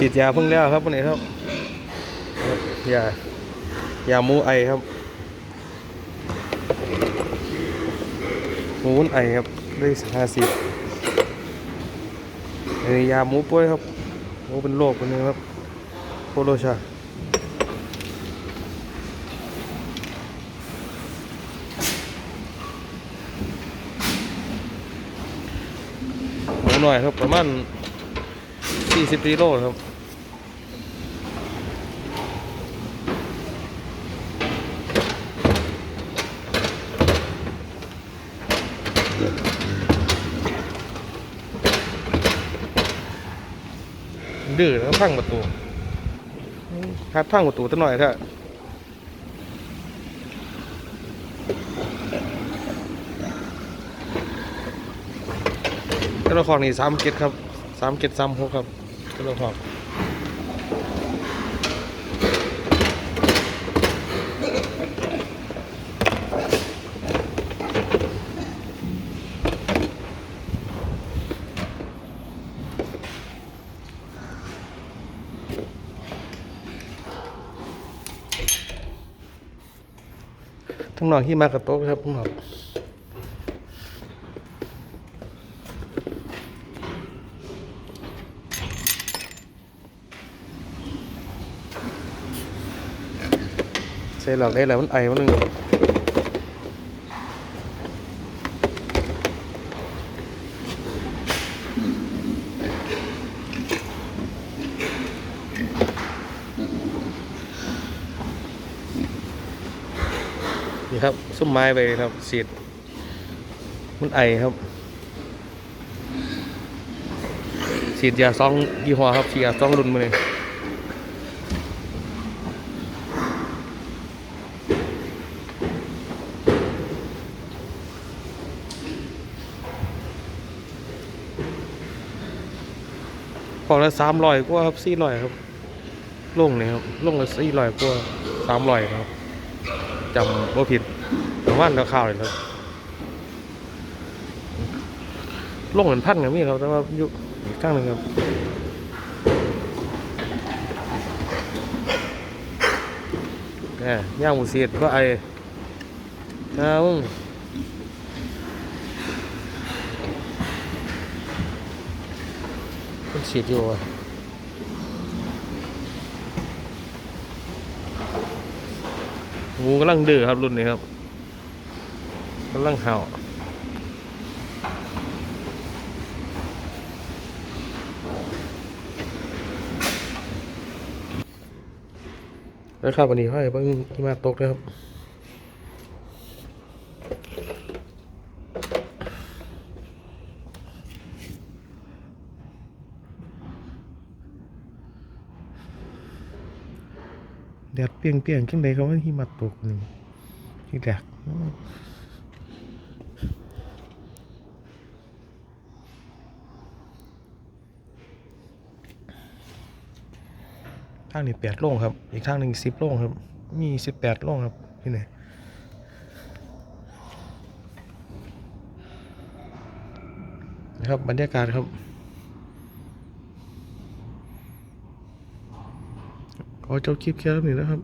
ฉีดยาเพิ่งแล้วครับวันนี้ครับยายาหมูไอครับหมูไอครับได้ห้าสิบอันนี้ยาหมูป่วยครับหมูเป็นโรคคนนึงครับโคโรชาหมูหน่อยครับประมาณ40กิโลครับ ดื้อแล้วพังประตูครับพังประตูตั้งหน่อยเถอะตัวละครนี่สามเกตครับสามเกตสามหกครับตัวละคร ทั้งนองที่มากระโต๊ะครับทั้งนองใส่หลอกได้แล้วมันไอมันนึง นี่ครับซุ้มไม้ไปครับสีดมันไอครับฉีดยาซองยี่ห้อครับฉีดยาซองรุ่นมาเลยพอละสามร้อยกว่าครับสี่ร้อยครับลงเนี่ยครับลงละสี่ร้อยกว่าสามร้อยครับ จำว่ผิดประมาณราคาเลยครับลงเหมือนพันกับมีครับ แต่ว่าอยู่อีกข้างหนึ่งครับแหมย่างหมูเสียดก็ไอนะมึงมันฉีดอยู่อะ หมูกำลังดื้อครับรุ่นนี้ครับกำลังเห่าแล้วครับวันนี้ให้เพิ่งที่มาตกนะครับ แดดเปียงเปียงๆจังใดเขาว่าที่มาตกนี่ที่แดดทางนี้แปดโล่งครับ อีกทางหนึ่งสิบโล่งครับ มีสิบแปดโล่งครับที่ไหนนะครับบรรยากาศครับ ขอจบคลิปแค่นี้นะครับ